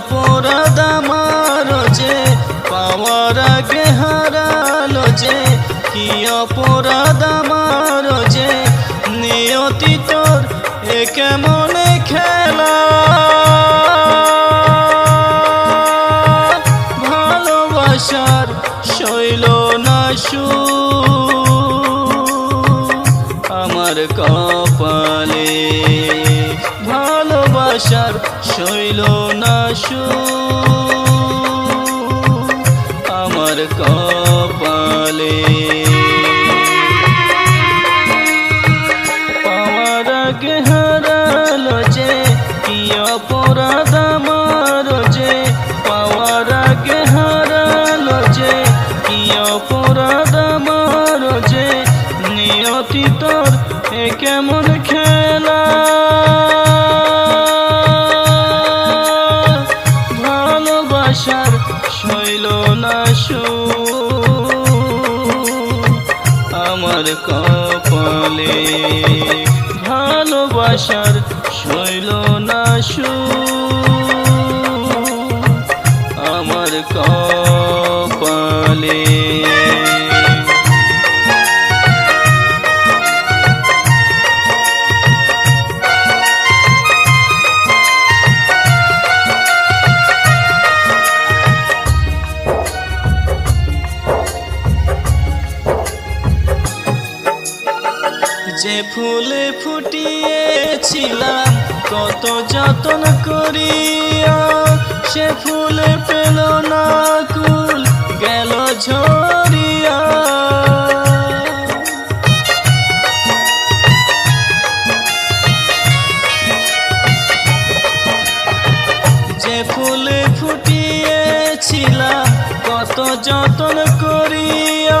অপরাধ আমার যে, পাওয়ার আগে হারালো যে, কি অপরাধ আমার যে, নিয়তি তোর এ কেমন খেলা? ভালোবাসার শৈল না সু আমার কপালে ভালোবাসার শৈল না আমার কপালে। পাওয়ার আগে হারালো যে, কি অপরাধ আমার যে? পাওয়ার আগে হারালো যে, কি অপরাধ আমার যে? নিয়তি তোর কেমন খেলা? কপালে। ভালোবাসার শৈল না সু আমার কপালে। ফুলে ফুটিয়েছিলাম, কত যতন করিয়া সে ফুলে পেল না কুল, গেল ঝরিয়া। যে ফুলে ফুটিয়েছিলাম, কত যতন করিয়া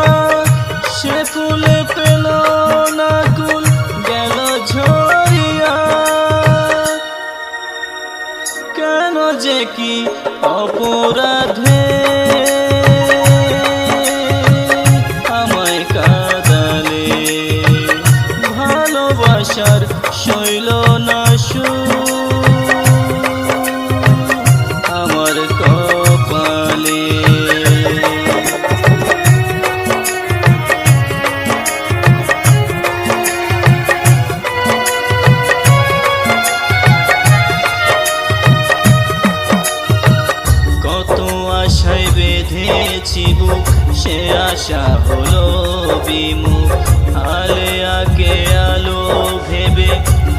সে ফুলে পেল কেন যে কি অপরাধে? আমায় কাদালে ভালোবাসার শৈল না সু বেঁধেছি বুক, সে আশা হলো বিমুখ। আলে আগে আলো ভেবে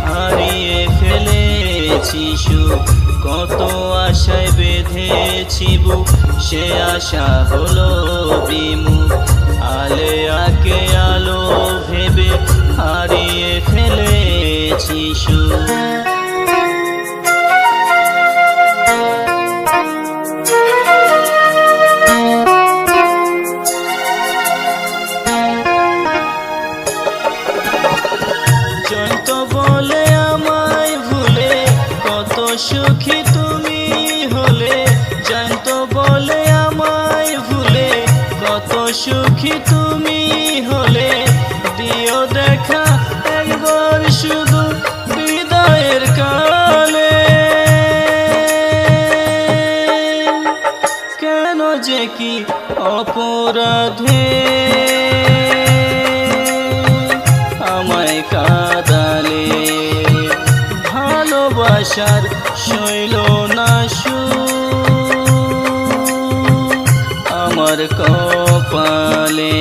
হারিয়ে ফেলেছি সুখ। কত আশায় বেঁধেছি বুক, সে আশা হলো বিমুখ। আলে আগে আলো ভেবে হারিয়ে ফেলেছি সুখ। সুখী তুমি হলে, দিও দেখা একবার শুধু বিদায়ের কালে। কেন যে কি অপরাধে? আমায় কাদালে, ভালোবাসার শৈল না সু আমার কপালে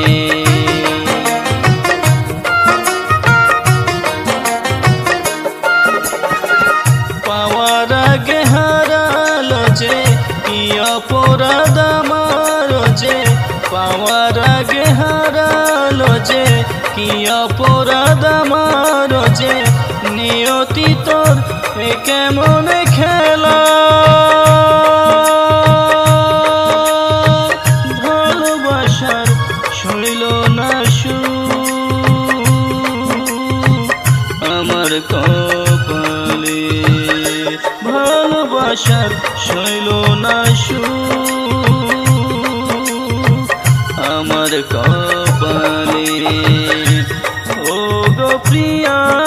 পাওয়ার আগে হারালো যে, কি অপরাধ আমার যে? পাওয়ার আগে হারালো যে, কি অপরাধ আমার যে? নিয়তি তোর কেমন খেলা? ভালোবাসার শৈল না সু আমার কপালে ভালোবাসার শৈল না সু আমার কপালে ও গো প্রিয়া